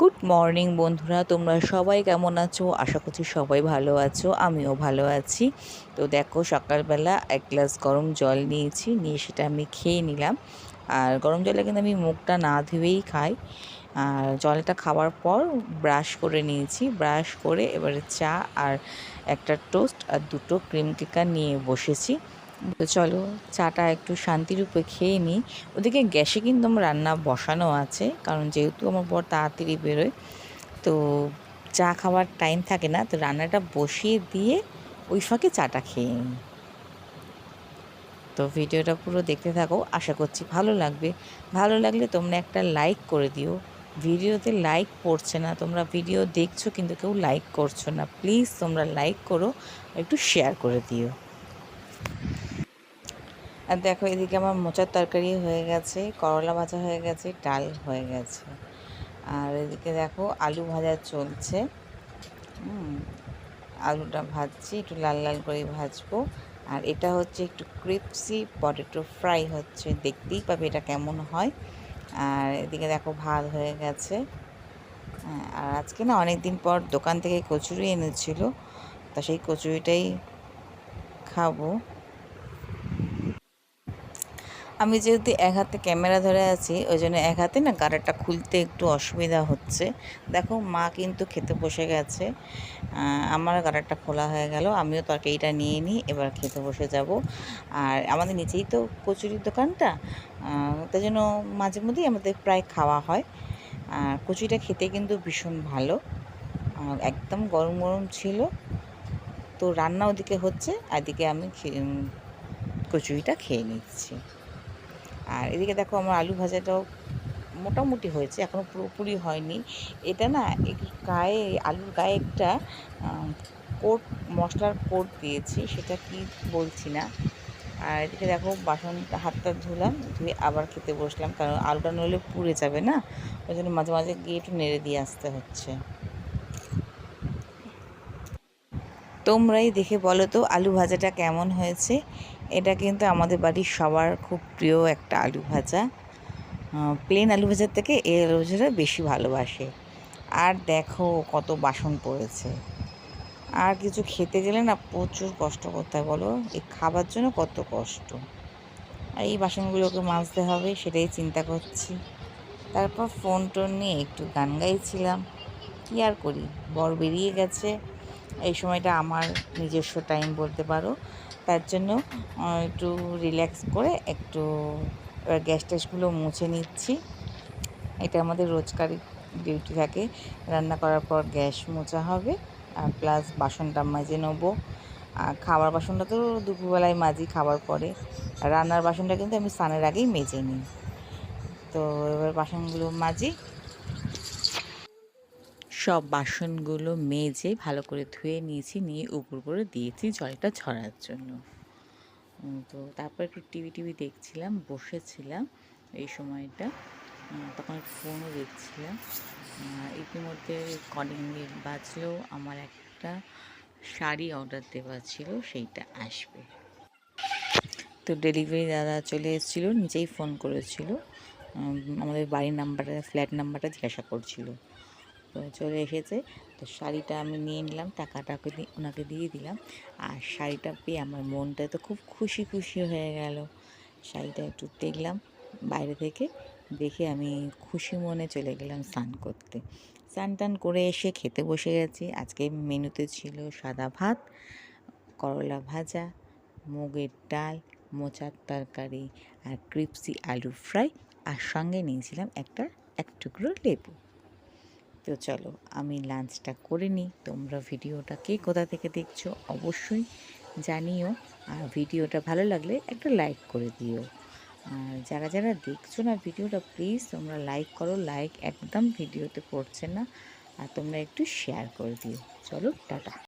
Good morning বন্ধুরা, তোমরা সবাই কেমন আছো? আশা করছি সবাই ভালো আছো, আমিও ভালো আছি। তো দেখো, সকালবেলা এক গ্লাস গরম জল নিয়েছি, নিয়ে সেটা আমি খেয়ে নিলাম। আর গরম জলে কিন্তু আমি মুখটা না ধুয়েই খাই। আর জলটা খাওয়ার পর ব্রাশ করে নিয়েছি। ব্রাশ করে এবারে চা আর একটা টোস্ট আর দুটো ক্রিম কেকার নিয়ে বসেছি। তো চলো, চাটা একটু শান্তিরূপে খেয়ে নিই ওদিকে গ্যাসে কিন্তু আমার রান্না বসানো আছে, কারণ যেহেতু আমার বর তাড়াতাড়ি বেরোয়, তো চা খাওয়ার টাইম থাকে না, তো রান্নাটা বসিয়ে দিয়ে ওই ফাঁকে চাটা খেয়ে নিই তো ভিডিওটা পুরো দেখতে থাকো, আশা করছি ভালো লাগবে। ভালো লাগলে তোমরা একটা লাইক করে দিও। ভিডিওতে লাইক পড়ছে না, তোমরা ভিডিও দেখছ কিন্তু কেউ লাইক করছ না। প্লিজ তোমরা লাইক করো, একটু শেয়ার করে দিও। আর দেখো এদিকে আমার মোচার তরকারি হয়ে গেছে করলা ভাজা হয়ে গেছে ডাল হয়ে গেছে। আর এদিকে দেখো আলু ভাজা চলছে। আলুটা ভাজছি একটু লাল লাল করে ভাজবো। আর এটা হচ্ছে একটু ক্রিপসি পটেটো ফ্রাই হচ্ছে দেখতেই পাবে এটা কেমন হয়। আর এদিকে দেখো ভাত হয়ে গেছে। হ্যাঁ, আর আজকে না অনেক দিন পর দোকান থেকে কচুরি এনেছিল তা সেই কচুরিটাই খাব। আমি যেহেতু এক হাতে ক্যামেরা ধরে আছি ওই জন্য এক হাতে না গাড়াটা খুলতে একটু অসুবিধা হচ্ছে। দেখো, মা কিন্তু খেতে বসে গেছে। আমার গাড়াটা খোলা হয়ে গেল, আমিও তরকারিটা নিয়ে নিই এবার খেতে বসে যাব। আর আমাদের নিচেই তো কচুরির দোকানটা তাই জন্য মাঝে মধ্যেই আমাদের প্রায় খাওয়া হয়। আর কচুরিটা খেতে কিন্তু ভীষণ ভালো। একদম গরম গরম ছিল। তো রান্না ওদিকে হচ্ছে, এদিকে আমি কচুরিটা খেয়ে নিচ্ছি। আর এদিকে দেখো আমার আলু ভাজাটাও মোটামুটি হয়েছে এখনও পুরোপুরি হয়নি। এটা না গায়ে, আলুর গায়ে একটা কোট, মশলার কোট দিয়েছি, সেটা কি বলছি না। আর এদিকে দেখো বাসনটা হাতটা ধুলাম, ধুয়ে আবার খেতে বসলাম, কারণ আলুটা নইলে পুড়ে যাবে না। ওই জন্য মাঝে মাঝে গিয়ে একটু নেড়ে দিয়ে আসতে হচ্ছে। তোমরাই দেখে বলো তো আলু ভাজাটা কেমন হয়েছে? এটা কিন্তু আমাদের বাড়ির সবার খুব প্রিয় একটা আলু ভাজা। প্লেন আলু ভাজার থেকে এই আলু ভাজাটা বেশি ভালোবাসে। আর দেখো কত বাসন পড়েছে। আর কিছু খেতে গেলে না প্রচুর কষ্ট করতে হয়, বলো? এই খাবার জন্য কত কষ্ট। আর এই বাসনগুলোকে মাজতে হবে সেটাই চিন্তা করছি। তারপর ফোন টোন নিয়ে একটু গান গাইছিলাম। কী আর করি? বর বেরিয়ে গেছে। এই সময়টা আমার নিজস্ব টাইম বলতে পারো। তার জন্য একটু রিল্যাক্স করে একটু, এবার গ্যাস ট্যাসগুলো মুছে নিচ্ছি। এটা আমাদের রোজকার ডিউটি থাকে। রান্না করার পর গ্যাস মোছা হবে, আর প্লাস বাসনটা মাজে নেব। আর খাবার বাসনটা তো দুপুরবেলায় মাজি খাবার পরে। রান্নার বাসনটা কিন্তু আমি স্নানের আগেই মেজে নিই। তো এবার বাসনগুলো মাজি সব বাসনগুলো মেজে ভালো করে ধুয়ে নিয়েছি, নিয়ে উপর করে দিয়েছি জলটা ছড়ার জন্য। তো তারপর একটু টিভি টিভি দেখছিলাম, বসেছিলাম এই সময়টা। তখন ফোনও দেখছিলাম। ইতিমধ্যে কলিং বেল বাজলেও আমার একটা শাড়ি অর্ডার দেওয়া ছিল, সেইটা আসবে। তো ডেলিভারি দাদা চলে এসেছিল, নিজেই ফোন করেছিল। আমাদের বাড়ির নাম্বারটা ফ্ল্যাট নাম্বারটা জিজ্ঞাসা করছিল। চলে এসেছে। তো শাড়িটা আমি নিয়ে নিলাম, টাকাটাকে ওনাকে দিয়ে দিলাম। আর শাড়িটা পেয়ে আমার মনটা তো খুব খুশি খুশি হয়ে গেল। শাড়িটা একটু দেখলাম বাইরে থেকে, দেখে আমি খুশি মনে চলে গেলাম স্নান করতে। স্নান টান করে এসে খেতে বসে গেছি। আজকে মেনুতে ছিল সাদা ভাত, করলা ভাজা, মুগের ডাল, মোচার তরকারি আর ক্রিপসি আলু ফ্রাই। আর সঙ্গে নিয়েছিলাম একটা, এক টুকরো লেবু। তো চলো, আমি লাঞ্চটা করে নিই। তোমরা ভিডিওটা কে কোথা থেকে দেখছ অবশ্যই জানিও। আর ভিডিওটা ভালো লাগলে একটা লাইক করে দিও। আর যারা যারা দেখছ না ভিডিওটা, প্লিজ তোমরা লাইক করো। লাইক একদম ভিডিওতে পড়ছে না। আর তোমরা একটু শেয়ার করে দিও। চলো, টাটা।